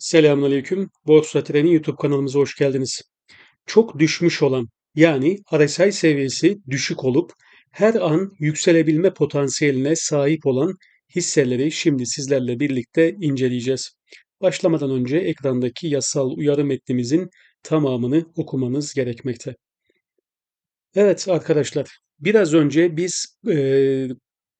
Selamünaleyküm. Borsa Treni YouTube kanalımıza hoş geldiniz. Çok düşmüş olan yani RSI seviyesi düşük olup her an yükselebilme potansiyeline sahip olan hisseleri şimdi sizlerle birlikte inceleyeceğiz. Başlamadan önce ekrandaki yasal uyarı metnimizin tamamını okumanız gerekmekte. Evet arkadaşlar, biraz önce biz e,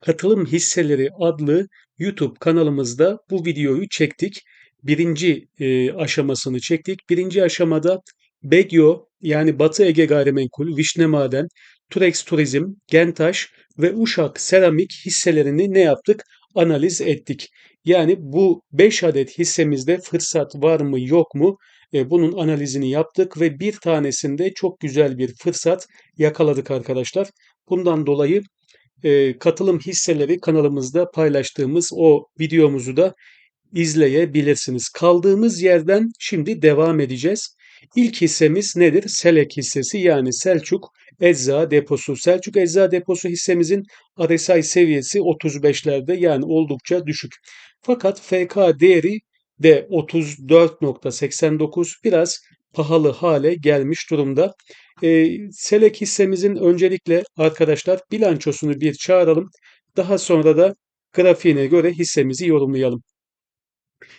Katılım Hisseleri adlı YouTube kanalımızda bu videoyu çektik birinci e, aşamasını çektik. Birinci aşamada Begyo yani Batı Ege Gayrimenkul, Vişne Maden, Turex Turizm, Gentaş ve Uşak Seramik hisselerini ne yaptık? Analiz ettik. Yani bu 5 adet hissemizde fırsat var mı yok mu? E, bunun analizini yaptık ve bir tanesinde çok güzel bir fırsat yakaladık arkadaşlar. Bundan dolayı e, katılım hisseleri kanalımızda paylaştığımız o videomuzu da izleyebilirsiniz. Kaldığımız yerden şimdi devam edeceğiz. İlk hissemiz nedir? Selek hissesi yani Selçuk Ecza Deposu. Selçuk Ecza Deposu hissemizin RSI seviyesi 35'lerde yani oldukça düşük. Fakat FK değeri de 34.89 biraz pahalı hale gelmiş durumda. E, Selek hissemizin öncelikle arkadaşlar bilançosunu bir çağıralım. Daha sonra da grafiğine göre hissemizi yorumlayalım.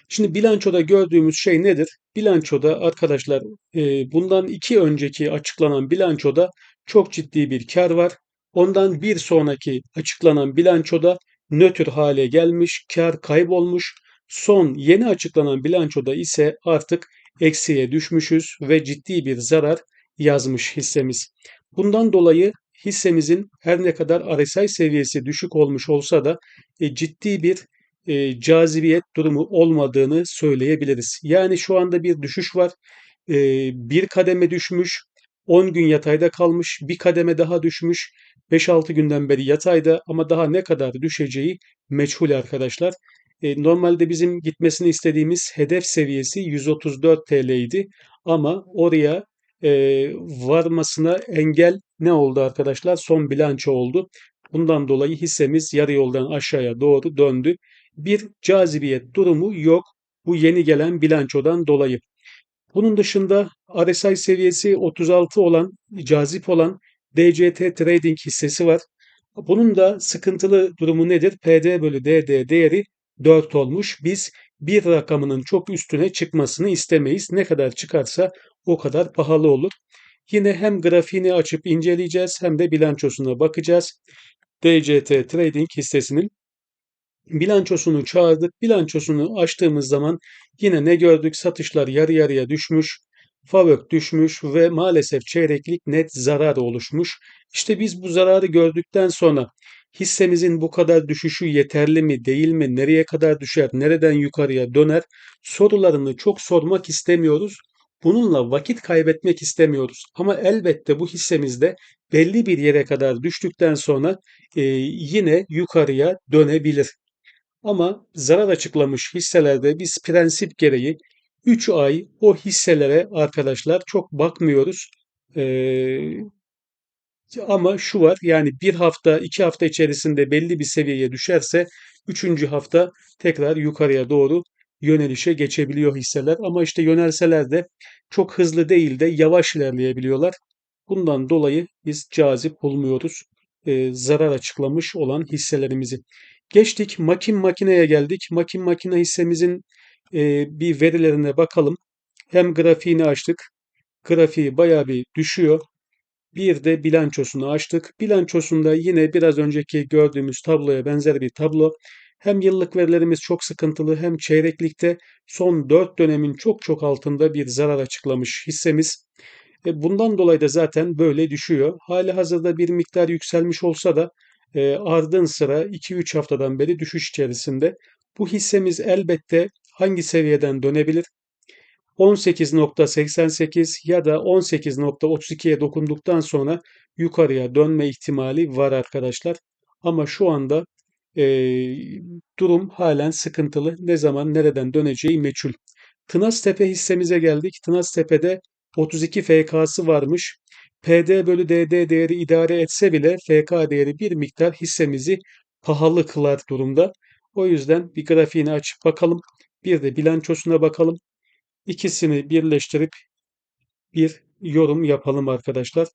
Şimdi bilançoda gördüğümüz şey nedir? Bilançoda arkadaşlar e, bundan iki önceki açıklanan bilançoda çok ciddi bir kar var. Ondan bir sonraki açıklanan bilançoda nötr hale gelmiş, kar kaybolmuş. Son yeni açıklanan bilançoda ise artık eksiye düşmüşüz ve ciddi bir zarar yazmış hissemiz. Bundan dolayı hissemizin her ne kadar RSI seviyesi düşük olmuş olsa da e, ciddi bir e, cazibiyet durumu olmadığını söyleyebiliriz. Yani şu anda bir düşüş var. E, bir kademe düşmüş, 10 gün yatayda kalmış, bir kademe daha düşmüş, 5-6 günden beri yatayda ama daha ne kadar düşeceği meçhul arkadaşlar. E, normalde bizim gitmesini istediğimiz hedef seviyesi 134 TL idi ama oraya e, varmasına engel ne oldu arkadaşlar? Son bilanço oldu. Bundan dolayı hissemiz yarı yoldan aşağıya doğru döndü bir cazibiyet durumu yok bu yeni gelen bilançodan dolayı. Bunun dışında RSI seviyesi 36 olan, cazip olan DCT Trading hissesi var. Bunun da sıkıntılı durumu nedir? PD bölü DD değeri 4 olmuş. Biz bir rakamının çok üstüne çıkmasını istemeyiz. Ne kadar çıkarsa o kadar pahalı olur. Yine hem grafiğini açıp inceleyeceğiz hem de bilançosuna bakacağız. DCT Trading hissesinin bilançosunu çağırdık. Bilançosunu açtığımız zaman yine ne gördük? Satışlar yarı yarıya düşmüş. FAVÖK düşmüş ve maalesef çeyreklik net zarar oluşmuş. İşte biz bu zararı gördükten sonra hissemizin bu kadar düşüşü yeterli mi değil mi, nereye kadar düşer, nereden yukarıya döner sorularını çok sormak istemiyoruz. Bununla vakit kaybetmek istemiyoruz. Ama elbette bu hissemizde belli bir yere kadar düştükten sonra e, yine yukarıya dönebilir. Ama zarar açıklamış hisselerde biz prensip gereği 3 ay o hisselere arkadaşlar çok bakmıyoruz. Ee, ama şu var yani bir hafta iki hafta içerisinde belli bir seviyeye düşerse üçüncü hafta tekrar yukarıya doğru yönelişe geçebiliyor hisseler. Ama işte yönelseler de çok hızlı değil de yavaş ilerleyebiliyorlar. Bundan dolayı biz cazip bulmuyoruz e, zarar açıklamış olan hisselerimizi. Geçtik makin makineye geldik. Makin makine hissemizin e, bir verilerine bakalım. Hem grafiğini açtık. Grafiği baya bir düşüyor. Bir de bilançosunu açtık. Bilançosunda yine biraz önceki gördüğümüz tabloya benzer bir tablo. Hem yıllık verilerimiz çok sıkıntılı hem çeyreklikte son 4 dönemin çok çok altında bir zarar açıklamış hissemiz. E bundan dolayı da zaten böyle düşüyor. Hali hazırda bir miktar yükselmiş olsa da e, ardın sıra 2-3 haftadan beri düşüş içerisinde. Bu hissemiz elbette hangi seviyeden dönebilir? 18.88 ya da 18.32'ye dokunduktan sonra yukarıya dönme ihtimali var arkadaşlar. Ama şu anda e, durum halen sıkıntılı. Ne zaman nereden döneceği meçhul. Tınaztepe hissemize geldik. Tınaztepe'de 32 FK'sı varmış. PD bölü DD değeri idare etse bile FK değeri bir miktar hissemizi pahalı kılar durumda. O yüzden bir grafiğini açıp bakalım. Bir de bilançosuna bakalım. İkisini birleştirip bir yorum yapalım arkadaşlar.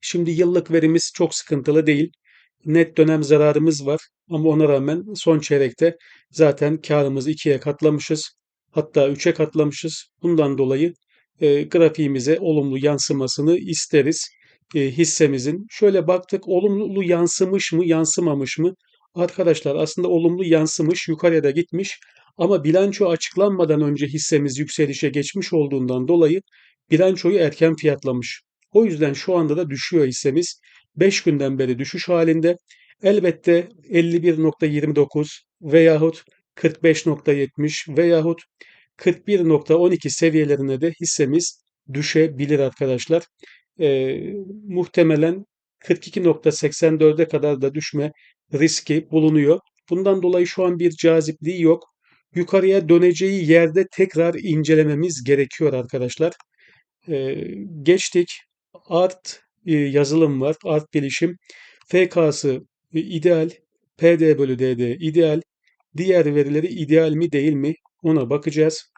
Şimdi yıllık verimiz çok sıkıntılı değil. Net dönem zararımız var ama ona rağmen son çeyrekte zaten karımızı ikiye katlamışız. Hatta üçe katlamışız. Bundan dolayı e, grafiğimize olumlu yansımasını isteriz e, hissemizin. Şöyle baktık olumlu yansımış mı yansımamış mı? Arkadaşlar aslında olumlu yansımış yukarıya da gitmiş ama bilanço açıklanmadan önce hissemiz yükselişe geçmiş olduğundan dolayı bilançoyu erken fiyatlamış. O yüzden şu anda da düşüyor hissemiz. 5 günden beri düşüş halinde. Elbette 51.29 veyahut 45.70 veyahut 41.12 seviyelerine de hissemiz düşebilir arkadaşlar. Ee, muhtemelen 42.84'e kadar da düşme riski bulunuyor. Bundan dolayı şu an bir cazipliği yok. Yukarıya döneceği yerde tekrar incelememiz gerekiyor arkadaşlar. Ee, geçtik. Art e, yazılım var. Art bilişim. FK'sı e, ideal. PD bölü DD ideal. Diğer verileri ideal mi değil mi ona bakacağız.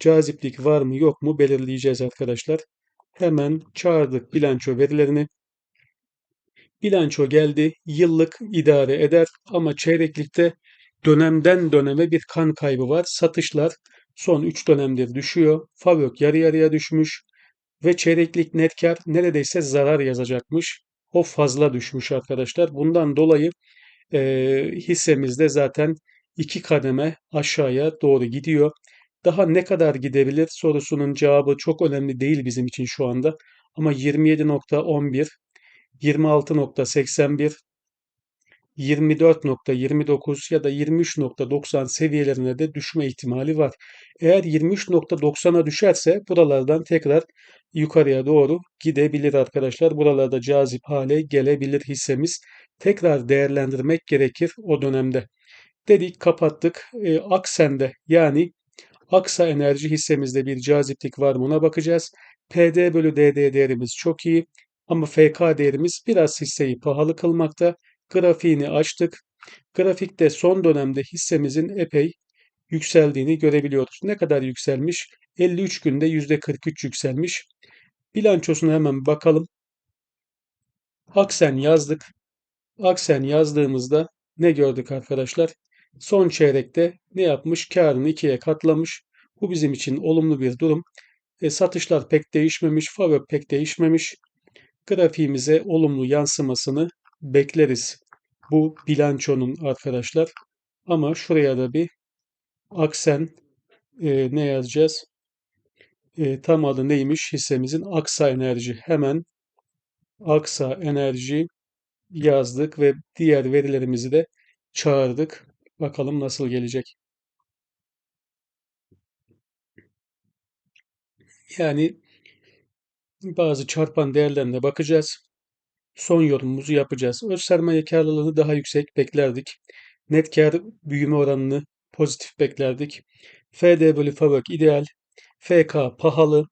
Caziplik var mı yok mu belirleyeceğiz arkadaşlar. Hemen çağırdık bilanço verilerini. Bilanço geldi. Yıllık idare eder ama çeyreklikte dönemden döneme bir kan kaybı var. Satışlar son 3 dönemdir düşüyor. Favök yarı yarıya düşmüş ve çeyreklik net kar neredeyse zarar yazacakmış. O fazla düşmüş arkadaşlar. Bundan dolayı e, hissemizde zaten iki kademe aşağıya doğru gidiyor. Daha ne kadar gidebilir sorusunun cevabı çok önemli değil bizim için şu anda. Ama 27.11, 26.81, 24.29 ya da 23.90 seviyelerine de düşme ihtimali var. Eğer 23.90'a düşerse buralardan tekrar yukarıya doğru gidebilir arkadaşlar. Buralarda cazip hale gelebilir hissemiz. Tekrar değerlendirmek gerekir o dönemde. Dedik kapattık. E, Aksen'de yani Aksa Enerji hissemizde bir caziplik var mı ona bakacağız. PD bölü DD değerimiz çok iyi ama FK değerimiz biraz hisseyi pahalı kılmakta. Grafiğini açtık. Grafikte son dönemde hissemizin epey yükseldiğini görebiliyoruz. Ne kadar yükselmiş? 53 günde %43 yükselmiş. Bilançosuna hemen bakalım. Aksen yazdık. Aksen yazdığımızda ne gördük arkadaşlar? Son çeyrekte ne yapmış? Karını ikiye katlamış. Bu bizim için olumlu bir durum. E, satışlar pek değişmemiş, favök pek değişmemiş. Grafiğimize olumlu yansımasını bekleriz. Bu bilançonun arkadaşlar. Ama şuraya da bir aksen e, ne yazacağız? E, tam adı neymiş hissemizin? Aksa Enerji. Hemen Aksa Enerji yazdık ve diğer verilerimizi de çağırdık. Bakalım nasıl gelecek. Yani bazı çarpan değerlerine bakacağız. Son yorumumuzu yapacağız. Öz sermaye karlılığını daha yüksek beklerdik. Net kar büyüme oranını pozitif beklerdik. FD bölü FAVÖK ideal. FK pahalı.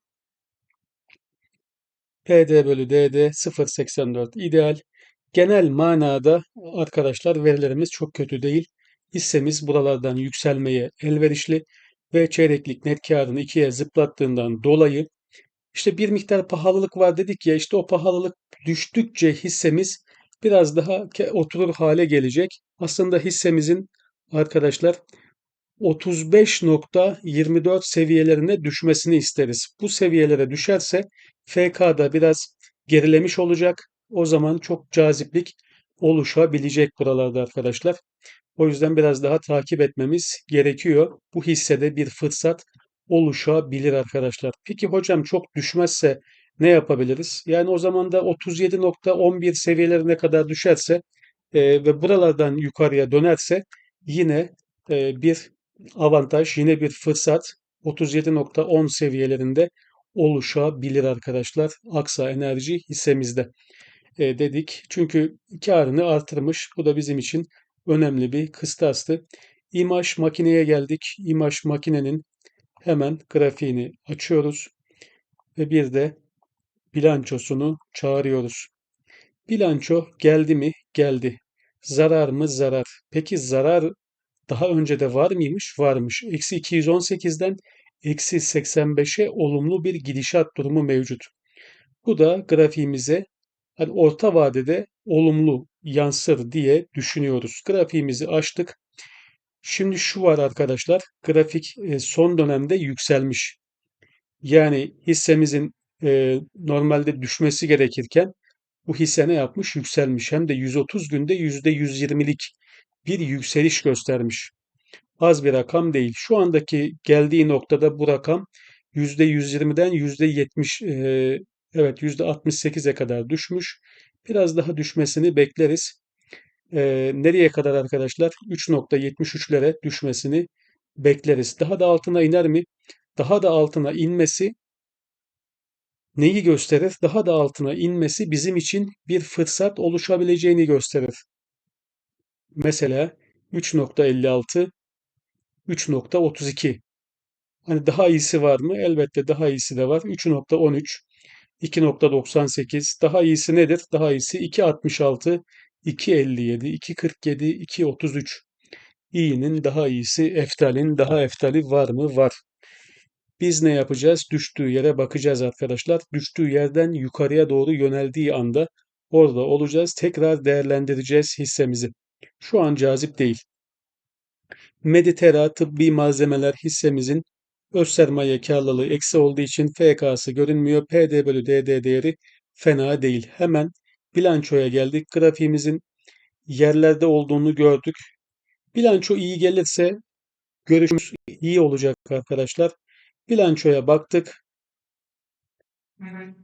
PD bölü DD 0.84 ideal. Genel manada arkadaşlar verilerimiz çok kötü değil. Hissemiz buralardan yükselmeye elverişli ve çeyreklik net karını ikiye zıplattığından dolayı işte bir miktar pahalılık var dedik ya işte o pahalılık düştükçe hissemiz biraz daha oturur hale gelecek. Aslında hissemizin arkadaşlar 35.24 seviyelerine düşmesini isteriz. Bu seviyelere düşerse FK'da biraz gerilemiş olacak. O zaman çok caziplik oluşabilecek buralarda arkadaşlar. O yüzden biraz daha takip etmemiz gerekiyor. Bu hissede bir fırsat oluşabilir arkadaşlar. Peki hocam çok düşmezse ne yapabiliriz? Yani o zaman da 37.11 seviyelerine kadar düşerse e, ve buralardan yukarıya dönerse yine e, bir avantaj, yine bir fırsat 37.10 seviyelerinde oluşabilir arkadaşlar. Aksa Enerji hissemizde e, dedik. Çünkü karını artırmış. Bu da bizim için önemli bir kıstastı. İmaj makineye geldik. İmaj makinenin hemen grafiğini açıyoruz ve bir de bilançosunu çağırıyoruz. Bilanço geldi mi? Geldi. Zarar mı? Zarar. Peki zarar daha önce de var mıymış? Varmış. Eksi 218'den eksi 85'e olumlu bir gidişat durumu mevcut. Bu da grafiğimize hani orta vadede olumlu yansır diye düşünüyoruz. Grafiğimizi açtık. Şimdi şu var arkadaşlar. Grafik e, son dönemde yükselmiş. Yani hissemizin e, normalde düşmesi gerekirken bu hisse ne yapmış? Yükselmiş. Hem de 130 günde %120'lik bir yükseliş göstermiş. Az bir rakam değil. Şu andaki geldiği noktada bu rakam %120'den %70 e, evet %68'e kadar düşmüş. Biraz daha düşmesini bekleriz. E, nereye kadar arkadaşlar? 3.73'lere düşmesini bekleriz. Daha da altına iner mi? Daha da altına inmesi neyi gösterir? Daha da altına inmesi bizim için bir fırsat oluşabileceğini gösterir. Mesela 3.56, 3.32. Hani daha iyisi var mı? Elbette daha iyisi de var. 3.13, 2.98. Daha iyisi nedir? Daha iyisi 2.66, 2.57, 2.47, 2.33. İyinin daha iyisi, eftalin daha eftali var mı? Var. Biz ne yapacağız? Düştüğü yere bakacağız arkadaşlar. Düştüğü yerden yukarıya doğru yöneldiği anda orada olacağız. Tekrar değerlendireceğiz hissemizi. Şu an cazip değil. Meditera tıbbi malzemeler hissemizin öz sermaye karlılığı eksi olduğu için FK'sı görünmüyor. PD bölü DD değeri fena değil. Hemen bilançoya geldik. Grafiğimizin yerlerde olduğunu gördük. Bilanço iyi gelirse görüşümüz iyi olacak arkadaşlar. Bilançoya baktık.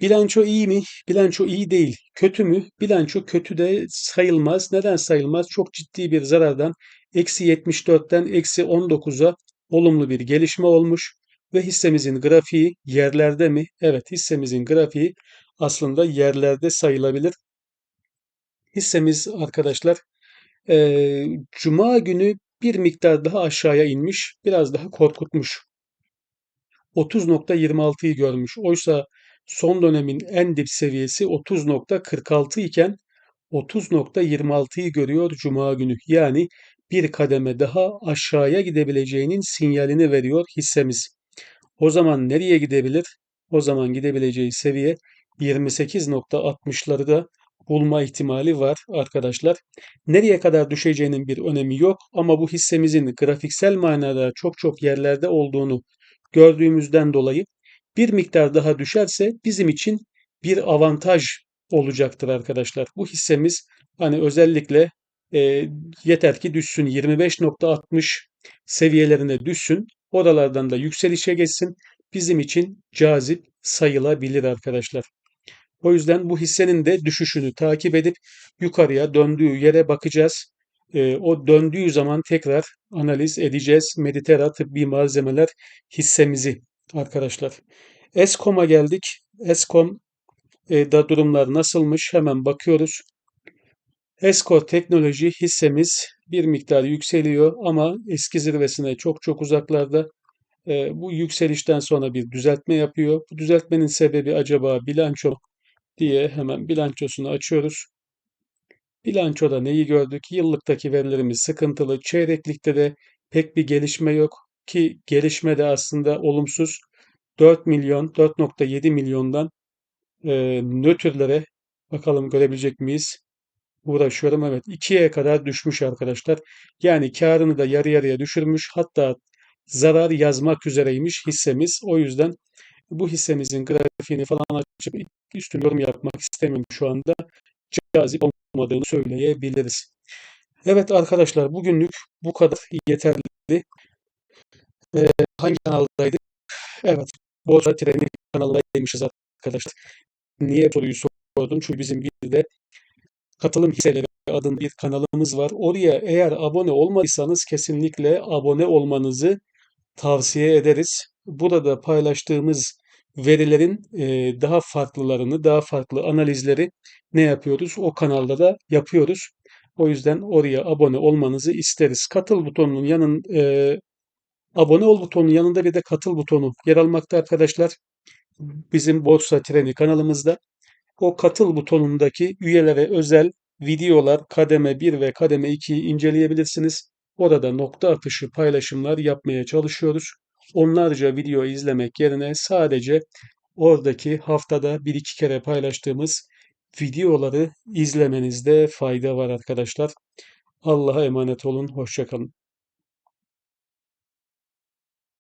Bilanço iyi mi? Bilanço iyi değil. Kötü mü? Bilanço kötü de sayılmaz. Neden sayılmaz? Çok ciddi bir zarardan eksi 74'ten eksi 19'a olumlu bir gelişme olmuş. Ve hissemizin grafiği yerlerde mi? Evet hissemizin grafiği aslında yerlerde sayılabilir. Hissemiz arkadaşlar e, Cuma günü bir miktar daha aşağıya inmiş. Biraz daha korkutmuş. 30.26'yı görmüş. Oysa son dönemin en dip seviyesi 30.46 iken 30.26'yı görüyor Cuma günü. Yani bir kademe daha aşağıya gidebileceğinin sinyalini veriyor hissemiz. O zaman nereye gidebilir? O zaman gidebileceği seviye 28.60'ları da bulma ihtimali var arkadaşlar. Nereye kadar düşeceğinin bir önemi yok ama bu hissemizin grafiksel manada çok çok yerlerde olduğunu gördüğümüzden dolayı bir miktar daha düşerse bizim için bir avantaj olacaktır arkadaşlar. Bu hissemiz hani özellikle e, yeter ki düşsün 25.60 seviyelerine düşsün. Oralardan da yükselişe geçsin. Bizim için cazip sayılabilir arkadaşlar. O yüzden bu hissenin de düşüşünü takip edip yukarıya döndüğü yere bakacağız. E, o döndüğü zaman tekrar analiz edeceğiz. Meditera tıbbi malzemeler hissemizi arkadaşlar. Eskom'a geldik. Eskom da durumlar nasılmış hemen bakıyoruz. Esko Teknoloji hissemiz bir miktar yükseliyor ama eski zirvesine çok çok uzaklarda. E, bu yükselişten sonra bir düzeltme yapıyor. Bu düzeltmenin sebebi acaba bilanço diye hemen bilançosunu açıyoruz. Bilançoda neyi gördük? Yıllıktaki verilerimiz sıkıntılı. Çeyreklikte de pek bir gelişme yok ki gelişme de aslında olumsuz. 4 milyon, 4.7 milyondan e, nötrlere bakalım görebilecek miyiz? Uğraşıyorum. Evet 2'ye kadar düşmüş arkadaşlar. Yani karını da yarı yarıya düşürmüş. Hatta zarar yazmak üzereymiş hissemiz. O yüzden bu hissemizin grafiğini falan açıp üstün yorum yapmak istemiyorum şu anda. Cazip olmadığını söyleyebiliriz. Evet arkadaşlar bugünlük bu kadar yeterli. Ee, hangi kanaldaydık? Evet Borsa Treni kanalındaymışız arkadaşlar. Niye soruyu sordum? Çünkü bizim bir de katılım hisseleri adında bir kanalımız var. Oraya eğer abone olmadıysanız kesinlikle abone olmanızı tavsiye ederiz. Burada paylaştığımız verilerin e, daha farklılarını, daha farklı analizleri ne yapıyoruz? O kanalda da yapıyoruz. O yüzden oraya abone olmanızı isteriz. Katıl butonunun yanın e, abone ol butonunun yanında bir de katıl butonu yer almakta arkadaşlar. Bizim Borsa Treni kanalımızda o katıl butonundaki üyelere özel videolar kademe 1 ve kademe 2'yi inceleyebilirsiniz. Orada nokta atışı paylaşımlar yapmaya çalışıyoruz. onlarca video izlemek yerine sadece oradaki haftada bir iki kere paylaştığımız videoları izlemenizde fayda var arkadaşlar. Allah'a emanet olun. Hoşça kalın.